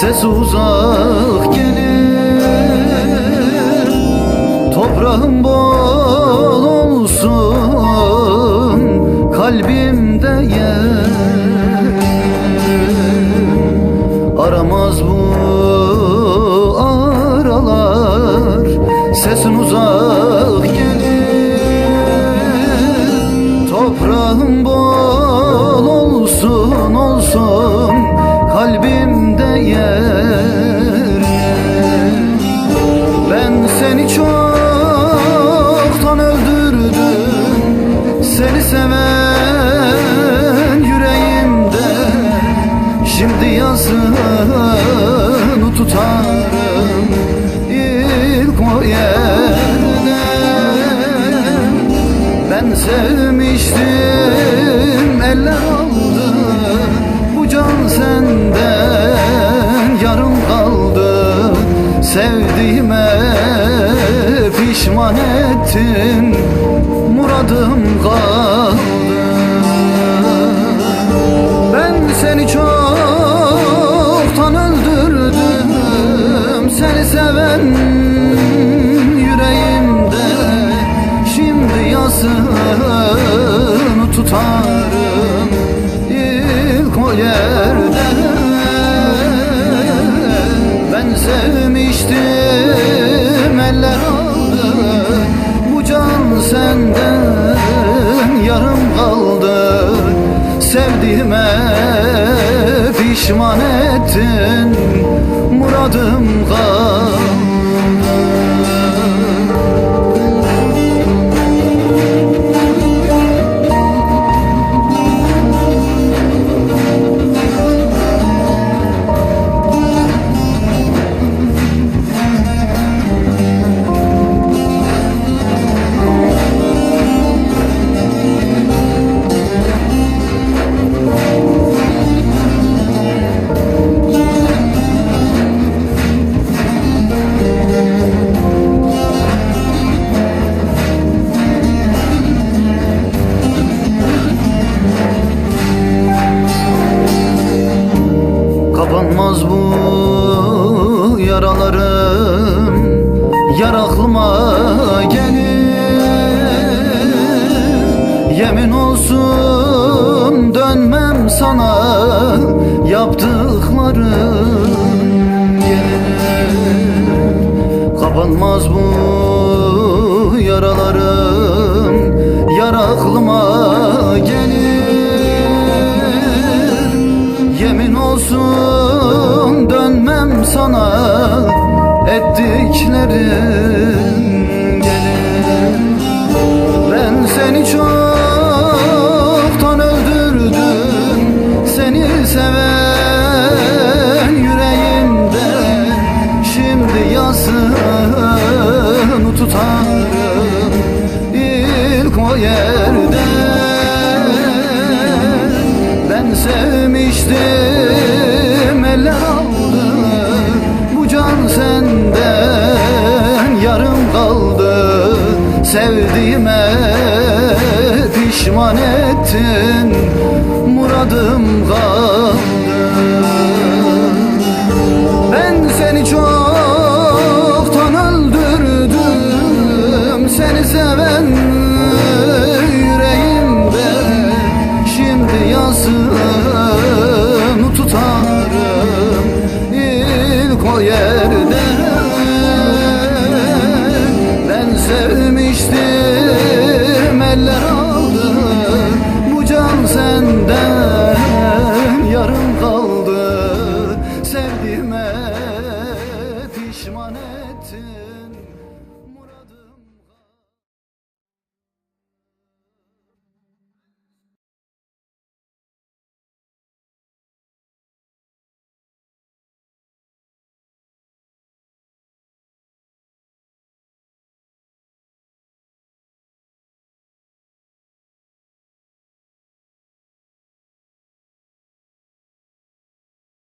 Ses uzak gelir. Toprağım bol olsun Kalbimde yer. Aramaz bu aralar Sesin uzak gelir. Toprağım bol olsun Seni seven yüreğimde Şimdi yazını tutarım ilk o yerde Ben sevmiştim eller aldı. Bu can senden yarım kaldı. Sevdiğime pişman ettin Muradım sevmiştim eller aldı. Bu can senden yarım kaldı. Sevdiğime pişman ettin. Muradım kaldı sana Yaptıklarım gelir Kapanmaz bu yaralarım Yar aklıma gelir. Yemin olsun dönmem sana Ettiklerin gelir. Ben seni çoktan seven yüreğimde Şimdi yazını tutarım ilk o yerde. Ben sevmiştim eller aldı Bu can senden yarım kaldı. Sevdiğime pişman ettin muradım kaldı. Seven